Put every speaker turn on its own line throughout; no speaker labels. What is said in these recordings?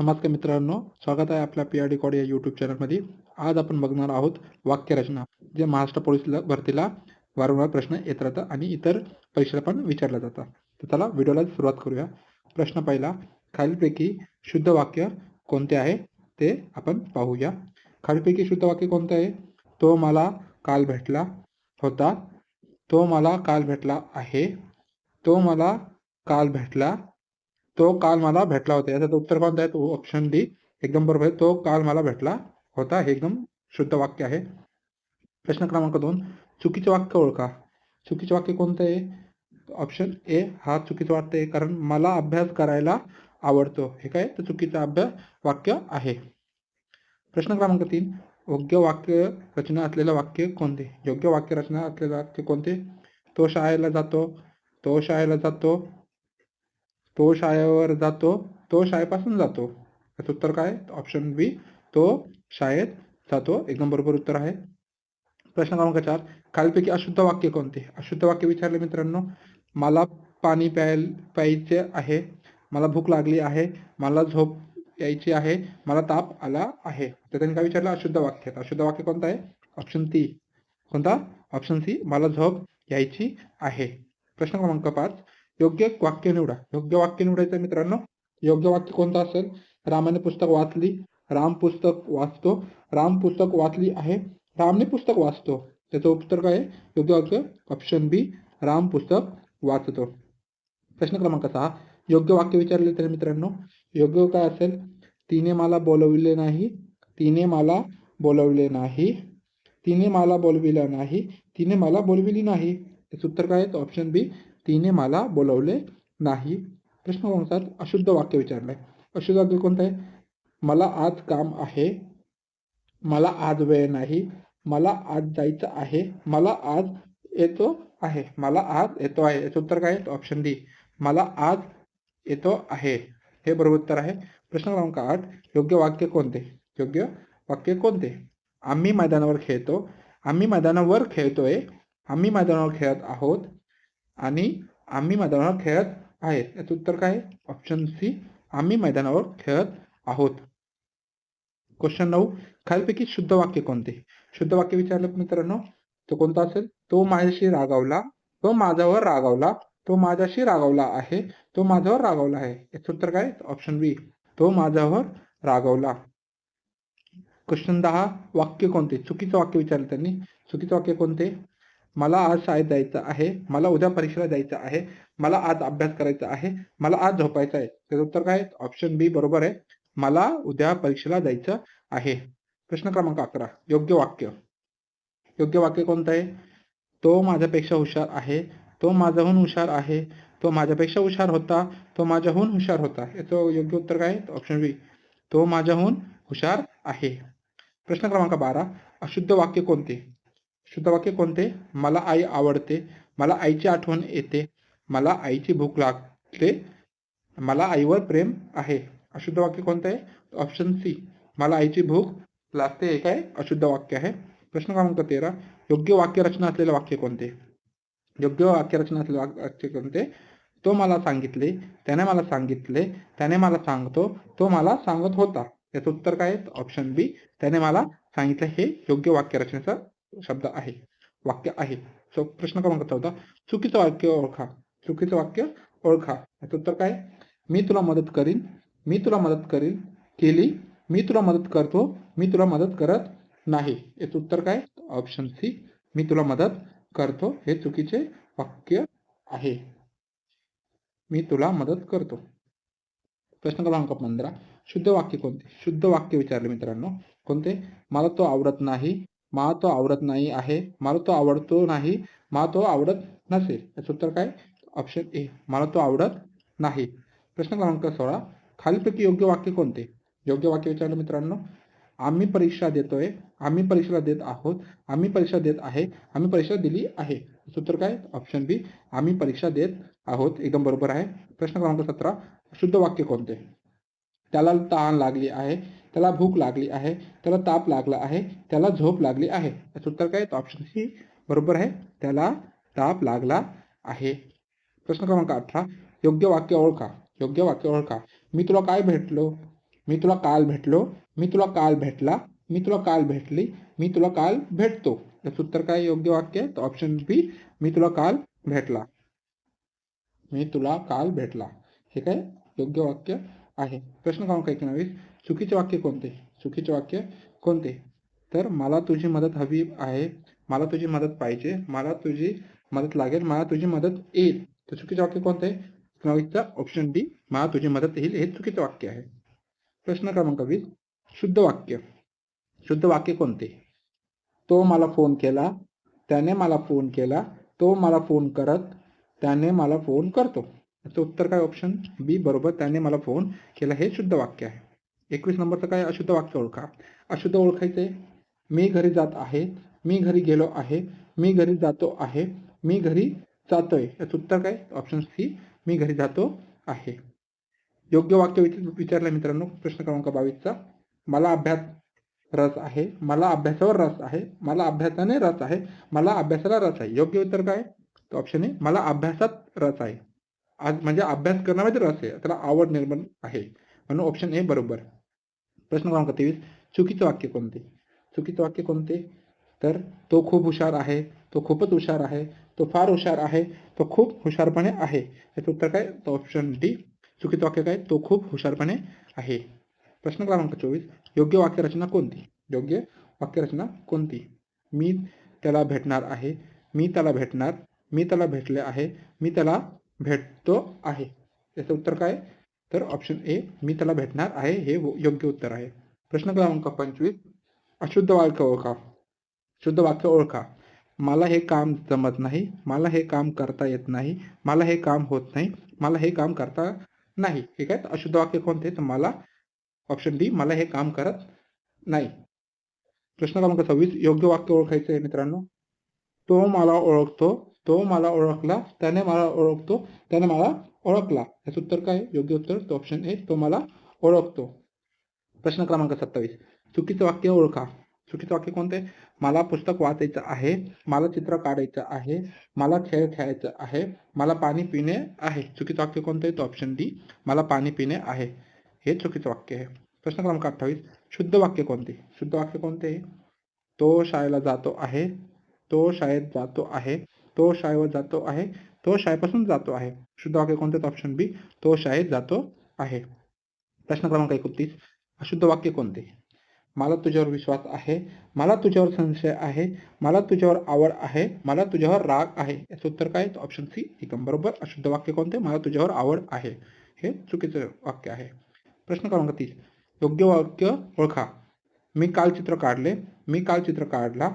नमस्कार मित्रांनो स्वागत आहे आपल्या पी आर डी कॉड या यूट्यूब चॅनलमध्ये आज आपण बघणार आहोत वाक्यरचना जे महाराष्ट्र पोलीस भरतीला वारंवार प्रश्न येत राहतात आणि इतर परीक्षेला पण विचारलं जातात. तर चला व्हिडिओला सुरुवात करूया. प्रश्न पहिला खालीलपैकी शुद्ध वाक्य कोणते आहे? ते आपण पाहूया. खालीलपैकी शुद्ध वाक्य कोणतं आहे? तो मला काल भेटला होता. तो मला काल भेटला आहे. तो मला काल भेटला तो काल मला भेटला होता. याचं उत्तर कोणतं आहे? तो ऑप्शन डी एकदम बरोबर आहे. तो काल मला भेटला होता. हे एकदम शुद्ध वाक्य आहे. प्रश्न क्रमांक दोन. चुकीचे वाक्य ओळखा. चुकीचे वाक्य कोणतं आहे? ऑप्शन ए हा चुकीचं वाटतंय कारण मला अभ्यास करायला आवडतो. हे काय? तर चुकीचं अभ्यास वाक्य आहे. प्रश्न क्रमांक तीन. योग्य वाक्य रचना असलेलं वाक्य कोणते? योग्य वाक्य रचना असलेलं वाक्य कोणते? तो शाळेला जातो. तो शाळेला जातो. तो शाळेवर जातो तो शाळेपासून जातो. याचं उत्तर काय? ऑप्शन बी तो शाळेत जातो. एकदम बरोबर उत्तर आहे. प्रश्न क्रमांक चार खालपैकी अशुद्ध वाक्य कोणते? अशुद्ध वाक्य विचारले मित्रांनो मला पाणी प्याय प्यायचे आहे मला भूक लागली आहे मला झोप यायची आहे मला ताप आला आहे. तर त्यांनी काय विचारलं? अशुद्ध वाक्य. अशुद्ध वाक्य कोणतं आहे? ऑप्शन ती कोणता? ऑप्शन सी मला झोप यायची आहे. प्रश्न क्रमांक पाच योग्य वाक्य निवडा. योग्य वाक्य निवडायचं मित्रांनो. योग्य वाक्य कोणतं असेल? रामाने पुस्तक वाचली राम पुस्तक वाचतो. राम पुस्तक वाचली आहे रामने पुस्तक वाचतो. त्याचं उत्तर काय आहे? योग्य वाक्य ऑप्शन बी राम पुस्तक वाचतो. प्रश्न क्रमांक सहा. योग्य वाक्य विचारले तर मित्रांनो योग्य काय असेल? तिने मला बोलविले नाही. तिने मला बोलवले नाही. तिने मला बोलविलं नाही. तिने मला बोलविली नाही. त्याचं उत्तर काय आहे? ऑप्शन बी तिने मला बोलवले नाही. प्रश्न क्रमांक अशुद्ध वाक्य विचारलंय अशुद्ध वाक्य कोणतं आहे? मला आज काम आहे. मला आज वेळ नाही. मला आज जायचं आहे. मला आज येतो आहे. मला आज येतो आहे. याचं उत्तर काय? आहे ऑप्शन डी मला आज येतो आहे. हे बरोबर उत्तर आहे. प्रश्न क्रमांक आठ. योग्य वाक्य कोणते? योग्य वाक्य कोणते? आम्ही मैदानावर खेळतो. आम्ही मैदानावर खेळतोय. आम्ही मैदानावर खेळत आहोत. आणि आम्ही मैदानावर खेळत आहेत. याचं उत्तर काय? ऑप्शन सी आम्ही मैदानावर खेळत आहोत. क्वेश्चन नऊ खालीपैकी शुद्ध वाक्य कोणते? शुद्ध वाक्य विचारलं मित्रांनो? तो कोणता असेल? तो माझ्याशी रागावला. तो माझ्यावर रागावला. तो माझ्याशी रागावला आहे. तो माझ्यावर रागावला आहे. याचं उत्तर काय? ऑप्शन बी तो माझ्यावर रागावला. क्वेश्चन दहा वाक्य कोणते? चुकीचं वाक्य विचारलं त्यांनी. चुकीचं वाक्य कोणते? मला आज शाळेत जायचं आहे मला उद्या परीक्षेला जायचं आहे मला आज अभ्यास करायचा आहे मला आज झोपायचं आहे. त्याचं उत्तर काय ऑप्शन बी बरोबर आहे. मला उद्या परीक्षेला जायचं आहे. प्रश्न क्रमांक अकरा. योग्य वाक्य. योग्य वाक्य कोणतं आहे? तो माझ्यापेक्षा हुशार आहे तो माझ्याहून हुशार आहे तो माझ्यापेक्षा हुशार होता तो माझ्याहून हुशार होता. याचं योग्य उत्तर काय ऑप्शन बी तो माझ्याहून हुशार आहे. प्रश्न क्रमांक बारा. अशुद्ध वाक्य कोणते? शुद्ध वाक्य कोणते? मला आई आवडते. मला आईची आठवण येते. मला आईची भूक लागते. मला आईवर प्रेम आहे. अशुद्ध वाक्य कोणतं? आहे ऑप्शन सी. मला आईची भूक लागते. हे काय? अशुद्ध वाक्य आहे. प्रश्न क्रमांक तेरा. योग्य वाक्यरचना असलेले वाक्य कोणते? योग्य वाक्यरचना असलेले वाक्य कोणते? तो मला सांगितले. त्याने मला सांगितले. त्याने मला सांगतो. तो मला सांगत होता. याचं उत्तर काय? Option B. त्याने मला सांगितलं. हे योग्य वाक्यरचनेचं शब्द आहे वाक्य आहे. सो प्रश्न क्रमांक चौदा. चुकीचं वाक्य ओळखा. चुकीचं वाक्य ओळखा. याचं उत्तर काय? मी तुला मदत करीन. मी तुला मदत करीन. केली. मी तुला मदत करतो. मी तुला मदत करत नाही. याचं उत्तर काय? Option C. मी तुला मदत करतो. हे चुकीचे वाक्य आहे. मी तुला मदत करतो. प्रश्न क्रमांक पंधरा. शुद्ध वाक्य कोणते? शुद्ध वाक्य विचारले मित्रांनो. कोणते? मला तो आवडत नाही. मला तो आवडत नाही आहे मला तो आवडतो नाही मला तो आवडत नसेल. याचं उत्तर काय? ऑप्शन ए मला तो आवडत नाही. प्रश्न क्रमांक सोळा. खालीपैकी योग्य वाक्य कोणते? योग्य वाक्य विचारलं मित्रांनो. आम्ही परीक्षा देतोय आम्ही परीक्षा देत आहोत आम्ही परीक्षा देत आहे आम्ही परीक्षा दिली आहे. सूत्र काय? ऑप्शन बी आम्ही परीक्षा देत आहोत. एकदम बरोबर आहे. प्रश्न क्रमांक सतरा. शुद्ध वाक्य कोणते? त्याला ताण लागली आहे त्याला भूक लागली आहे त्याला ताप लागला आहे त्याला झोप लागली आहे. याचं उत्तर काय? ऑप्शन सी बरोबर आहे. त्याला ताप लागला आहे. प्रश्न क्रमांक अठरा. योग्य वाक्य ओळखा. योग्य वाक्य ओळखा. मी तुला काय भेटलो? मी तुला काल भेटलो. मी तुला काल भेटला. मी तुला काल भेटली. मी तुला काल भेटतो. याचं उत्तर काय? योग्य वाक्य? आहे तर ऑप्शन बी मी तुला काल भेटला. मी तुला काल भेटला. हे काय? योग्य वाक्य? आहे. प्रश्न क्रमांक एकोणावीस चुकीचे वाक्य कोणते? चुकीचे वाक्य कोणते? तर मला तुझी मदत हवी आहे. मला तुझी मदत पाहिजे. मला तुझी मदत लागेल. मला तुझी मदत येईल. तर चुकीचे वाक्य कोणते? एकोणावीसचा ऑप्शन डी मला तुझी मदत येईल. हे चुकीचं वाक्य आहे. प्रश्न क्रमांक वीस. शुद्ध वाक्य. शुद्ध वाक्य कोणते? तो मला फोन केला. त्याने मला फोन केला. तो मला फोन करत. त्याने मला फोन करतो. याचं उत्तर काय ऑप्शन बी बरोबर त्याने मला फोन केला. हे शुद्ध वाक्य आहे. एकवीस नंबरचं काय? अशुद्ध वाक्य ओळखा. अशुद्ध ओळखायचे? मी घरी जात आहे. मी घरी गेलो आहे. मी घरी जातो आहे. मी घरी जातोय. याचं उत्तर काय? ऑप्शन सी मी घरी जातो आहे. योग्य वाक्य विचारलं मित्रांनो प्रश्न क्रमांक बावीसचा. मला अभ्यास रस आहे. मला अभ्यासावर रस आहे. मला अभ्यासाने रस आहे. मला अभ्यासाला रस आहे. योग्य उत्तर काय? तर ऑप्शन ए मला अभ्यासात रस आहे. आज म्हणजे अभ्यास करण्यामध्ये रस आहे? त्याला आवड निर्माण आहे. म्हणून ऑप्शन ए बरोबर. प्रश्न क्रमांक तेवीस. चुकीचं वाक्य कोणते? चुकीचं वाक्य कोणते? तर तो खूप हुशार आहे तो खूपच हुशार आहे तो फार हुशार आहे तो खूप हुशारपणे आहे. याचं उत्तर काय? तर ऑप्शन डी चुकीचं वाक्य काय? तो खूप हुशारपणे आहे. प्रश्न क्रमांक चोवीस. योग्य वाक्यरचना कोणती? योग्य वाक्यरचना कोणती? मी त्याला भेटणार आहे. मी त्याला भेटणार. मी त्याला भेटले आहे. मी त्याला भेटतो आहे. याचं उत्तर काय? तर ऑप्शन ए मी त्याला भेटणार आहे हे योग्य उत्तर आहे. प्रश्न क्रमांक पंचवीस अशुद्ध वाक्य ओळखा. शुद्ध वाक्य ओळखा. मला हे काम जमत नाही मला हे काम करता येत नाही मला हे काम होत नाही मला हे काम करता नाही. ठीक आहे? अशुद्ध वाक्य कोणते? तर मला ऑप्शन डी मला हे काम करत नाही. प्रश्न क्रमांक सव्वीस योग्य वाक्य ओळखायचं आहे मित्रांनो? तो मला ओळखतो. तो मला ओळखला त्याने मला ओळखतो त्याने मला ओळखला. याचं उत्तर काय? योग्य उत्तर तो ऑप्शन ए तो मला ओळखतो. प्रश्न क्रमांक सत्तावीस. चुकीचं वाक्य ओळखा. चुकीचं वाक्य कोणते? मला पुस्तक वाचायचं आहे मला चित्र काढायचं आहे मला खेळ खेळायचं आहे मला पाणी पिणे आहे. चुकीचं वाक्य कोणतं? आहे तो ऑप्शन डी मला पाणी पिणे आहे. हे चुकीचं वाक्य आहे. प्रश्न क्रमांक अठ्ठावीस. शुद्ध वाक्य कोणते? शुद्ध वाक्य कोणते? तो शाळेला जातो आहे तो शाळेत जातो आहे तो शाळेवर जातो आहे. तो शाळेपासून जातो आहे. शुद्ध वाक्य कोणते ऑप्शन बी तो शाळेत जातो आहे. प्रश्न क्रमांक एकोणतीस. अशुद्ध वाक्य कोणते? मला तुझ्यावर विश्वास आहे. मला तुझ्यावर संशय आहे. मला तुझ्यावर आवड आहे. मला तुझ्यावर राग आहे. याचं उत्तर काय? ऑप्शन सी एकदम बरोबर. अशुद्ध वाक्य कोणते? मला तुझ्यावर आवड आहे. हे चुकीचं वाक्य आहे. प्रश्न क्रमांक तीस. योग्य वाक्य ओळखा. मी काल चित्र काढले. मी काल चित्र काढला.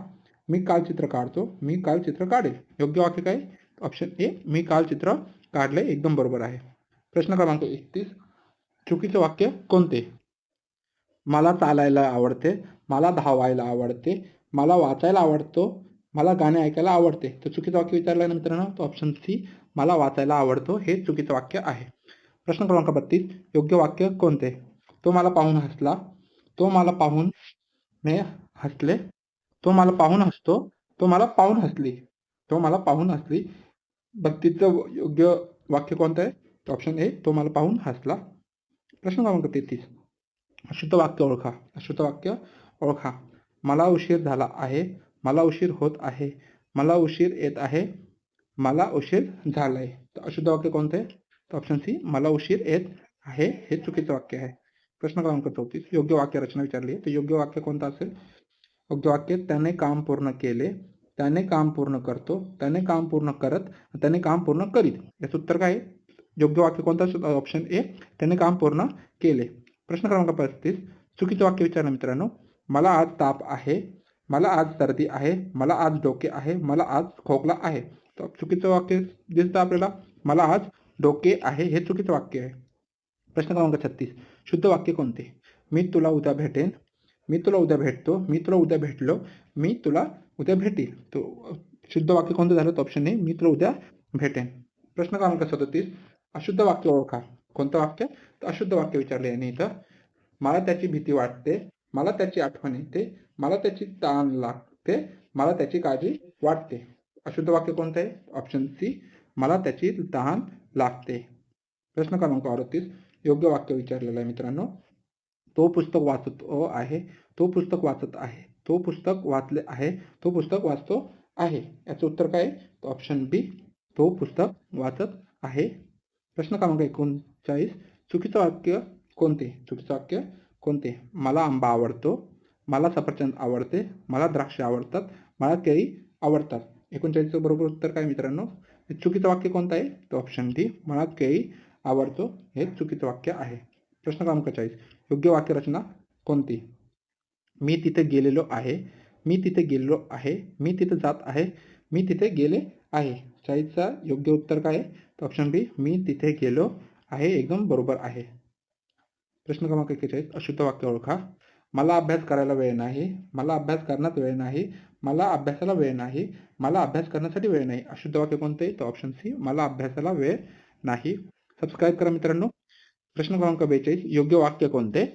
मी काल चित्र काढतो मी काल चित्र काढेल. योग्य वाक्य काय? ऑप्शन ए मी काल चित्र काढले एकदम बरोबर आहे. प्रश्न क्रमांक एकतीस चुकीचे वाक्य कोणते? मला चालायला आवडते मला धावायला आवडते मला वाचायला आवडतो मला गाणे ऐकायला आवडते. तर चुकीचं वाक्य विचारलं ना मित्रांनो तो ऑप्शन सी मला वाचायला आवडतो हे चुकीचं वाक्य आहे. प्रश्न क्रमांक बत्तीस योग्य वाक्य कोणते? तो मला पाहून हसला तो मला पाहून मी हसले तो मला पाहून हसतो तो मला पाहून हसली. तो मला पाहून हसली. भक्तीचं योग्य वाक्य कोणतं आहे? ऑप्शन ए तो मला पाहून हसला. प्रश्न क्रमांक तेहतीस. अशुद्ध वाक्य ओळखा. अशुद्ध वाक्य ओळखा. मला उशीर झाला आहे. मला उशीर होत आहे. मला उशीर येत आहे. मला उशीर झालाय. तर अशुद्ध वाक्य कोणतं आहे? तर ऑप्शन सी मला उशीर येत आहे. हे चुकीचं वाक्य आहे. प्रश्न क्रमांक चौतीस. योग्य वाक्य रचना विचारली आहे. तर योग्य वाक्य कोणतं असेल? वाक्य त्याने काम पूर्ण केले त्याने काम पूर्ण करतो त्याने काम पूर्ण करत त्याने काम पूर्ण करीत. याचं उत्तर काय आहे? योग्य वाक्य कोणतं ऑप्शन ए त्याने काम पूर्ण केले. प्रश्न क्रमांक पस्तीस चुकीचं वाक्य विचारलं मित्रांनो. मला आज ताप आहे मला आज सर्दी आहे मला आज डोके आहे मला आज खोकला आहे. तर चुकीचं वाक्य दिसतं आपल्याला? मला आज डोके आहे हे चुकीचं वाक्य आहे. प्रश्न क्रमांक छत्तीस शुद्ध वाक्य कोणते? मी तुला उद्या भेटेन मी तुला उद्या भेटतो मी तुला उद्या भेटलो मी तुला उद्या भेटेल तो शुद्ध वाक्य कोणतं झालं तर ऑप्शन नाही मी तुला उद्या भेटेन. प्रश्न क्रमांक सदतीस अशुद्ध वाक्य ओळखा. कोणतं वाक्य? तर अशुद्ध वाक्य विचारले यांनी इथं. मला त्याची भीती वाटते मला त्याची आठवण येते मला त्याची ताण लागते मला त्याची काळजी वाटते. अशुद्ध वाक्य कोणतं आहे? ऑप्शन सी मला त्याची तहान लागते. प्रश्न क्रमांक अडतीस योग्य वाक्य विचारलेलं आहे मित्रांनो. तो पुस्तक वाचतो आहे तो पुस्तक वाचत आहे तो पुस्तक वाचले आहे तो पुस्तक वाचतो आहे. याचं उत्तर काय? आहे? ऑप्शन बी तो पुस्तक वाचत आहे. प्रश्न क्रमांक एकोणचाळीस. चुकीचं वाक्य कोणते? चुकीचं वाक्य कोणते? मला आंबा आवडतो मला सफरचंद आवडते मला द्राक्ष आवडतात मला केळी आवडतात. एकोणचाळीसचं बरोबर उत्तर काय मित्रांनो? चुकीचं वाक्य कोणतं आहे? तर ऑप्शन डी मला केळी आवडतो. हे चुकीचं वाक्य आहे. प्रश्न क्रमांक चाळीस. योग्य वाक्यरचना कोणती? मी तिथे गेलेलो आहे. मी तिथे गेलेलो आहे. मी तिथे जात आहे. मी तिथे गेले आहे. चाळीसचा योग्य उत्तर काय आहे? तर ऑप्शन बी मी तिथे गेलो आहे. एकदम बरोबर आहे. प्रश्न क्रमांक एक्केचाळीस. अशुद्ध वाक्य ओळखा. मला अभ्यास करायला वेळ नाही. मला अभ्यास करण्यात वेळ नाही. मला अभ्यासाला वेळ नाही. मला अभ्यास करण्यासाठी वेळ नाही. अशुद्ध वाक्य कोणते? आहे तर ऑप्शन सी मला अभ्यासाला वेळ नाही. सबस्क्राईब करा मित्रांनो. प्रश्न क्रमांक बेचाळीस योग्य वाक्य कोणते?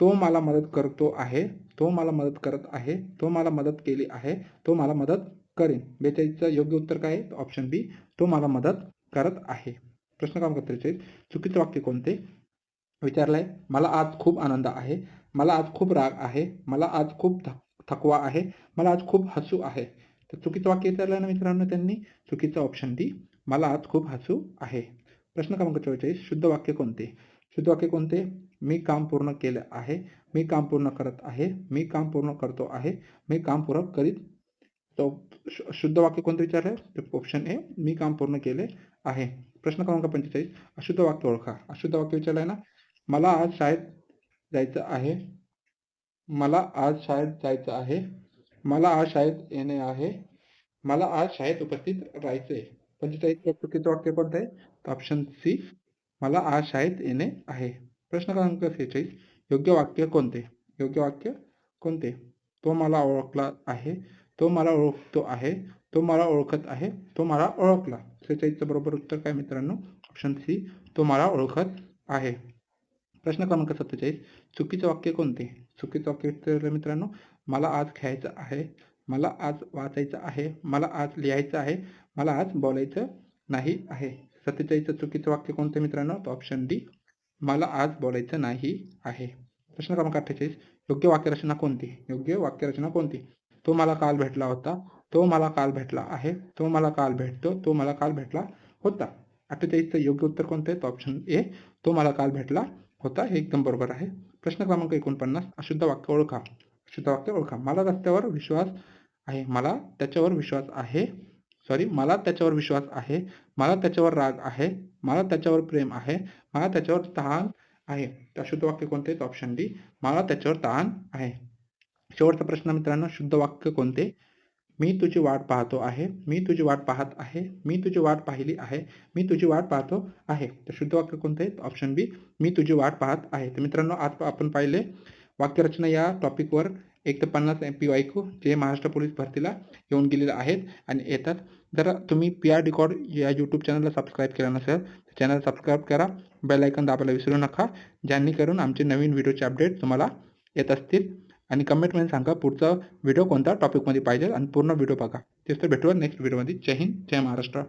तो मला मदत करतो आहे तो मला मदत करत आहे तो मला मदत केली आहे तो मला मदत करेन. बेचाळीसचं योग्य उत्तर काय आहे? ऑप्शन बी तो मला मदत करत आहे. प्रश्न क्रमांक त्रेचाळीस चुकीचं वाक्य कोणते? विचारलंय मला आज खूप आनंद आहे मला आज खूप राग आहे मला आज खूप थक थकवा आहे मला आज खूप हसू आहे. तर चुकीचं वाक्य विचारलं ना मित्रांनो त्यांनी? चुकीचं ऑप्शन डी मला आज खूप हसू आहे. प्रश्न क्रमांक चव्वेचाळीस शुद्ध वाक्य कोणते? शुद्ध वाक्य कोणते? मी काम पूर्ण केलं आहे. मी काम पूर्ण करत आहे. मी काम पूर्ण करतो आहे. मी काम पूर्ण करीत तो शु- शुद्ध वाक्य कोणते विचारलं? तर ऑप्शन ए मी काम पूर्ण केले आहे. प्रश्न क्रमांक पंचेचाळीस. अशुद्ध वाक्य ओळखा. अशुद्ध वाक्य विचारलंय ना? मला आज शाळेत जायचं आहे. मला आज शाळेत जायचं आहे. मला आज शाळेत येणे आहे. मला आज शाळेत उपस्थित राहायचं आहे पंचेचाळीस चुकीचं वाक्य कोणतं आहे ऑप्शन सी मला आज शाळेत येणे आहे. प्रश्न क्रमांक सेहेचाळीस. योग्य वाक्य कोणते? योग्य वाक्य कोणते? तो मला ओळखला आहे. तो मला ओळखतो आहे. तो मला ओळखत आहे. तो मला ओळखला. सेहेचाळीसचं बरोबर उत्तर काय मित्रांनो? ऑप्शन सी तो मला ओळखत आहे. प्रश्न क्रमांक सत्तेचाळीस. चुकीचं वाक्य कोणते? चुकीचं वाक्य विचारलं मित्रांनो. मला आज खेळायचं आहे. मला आज वाचायचं आहे. मला आज लिहायचं आहे. मला आज बोलायचं नाही आहे. सत्तेचाळीसचं चुकीचं वाक्य कोणतं मित्रांनो? तर ऑप्शन डी मला आज बोलायचं नाही आहे. प्रश्न क्रमांक अठ्ठेचाळीस. योग्य वाक्यरचना कोणती? योग्य वाक्यरचना कोणती? तो मला काल भेटला होता. तो मला काल भेटला आहे. तो मला काल भेटतो. तो मला काल भेटला होता. अठ्ठेचाळीसचं योग्य उत्तर कोणतं आहे? तर ऑप्शन ए तो मला काल भेटला होता. हे एकदम बरोबर आहे. प्रश्न क्रमांक एकोणपन्नास. अशुद्ध वाक्य ओळखा. अशुद्ध वाक्य ओळखा. मला रस्त्यावर विश्वास आहे. मला त्याच्यावर विश्वास आहे. सॉरी मला त्याच्यावर विश्वास आहे मला त्याच्यावर राग आहे मला त्याच्यावर प्रेम आहे मला त्याच्यावर तहान आहे. तर शुद्ध वाक्य कोणते? ऑप्शन डी मला त्याच्यावर तहान आहे. शेवटचा प्रश्न मित्रांनो शुद्ध वाक्य कोणते? मी तुझी वाट पाहतो आहे मी तुझी वाट पाहत आहे मी तुझी वाट पाहिली आहे मी तुझी वाट पाहतो आहे. तर शुद्ध वाक्य कोणते? ऑप्शन बी मी तुझी वाट पाहत आहे. तर मित्रांनो आज आपण पाहिले वाक्यरचना या टॉपिकवर एक ते पन्नास एम पी वायकू जे महाराष्ट्र पोलीस भरतीला येऊन गेलेले आहेत आणि येतात. जर तुम्ही पी आर डिकॉर्ड या यूट्यूब चॅनलला सबस्क्राईब केलं नसेल तर चॅनल सबस्क्राईब करा. बेल आयकन दाबायला विसरू नका. ज्यांनी करून आमचे नवीन व्हिडिओचे अपडेट तुम्हाला येत असतील. आणि कमेंटमध्ये सांगा पुढचा व्हिडिओ कोणत्या टॉपिकमध्ये पाहिजे आणि पूर्ण व्हिडिओ बघा. तेच तर भेटूया नेक्स्ट व्हिडिओमध्ये जय हिंद जय महाराष्ट्र.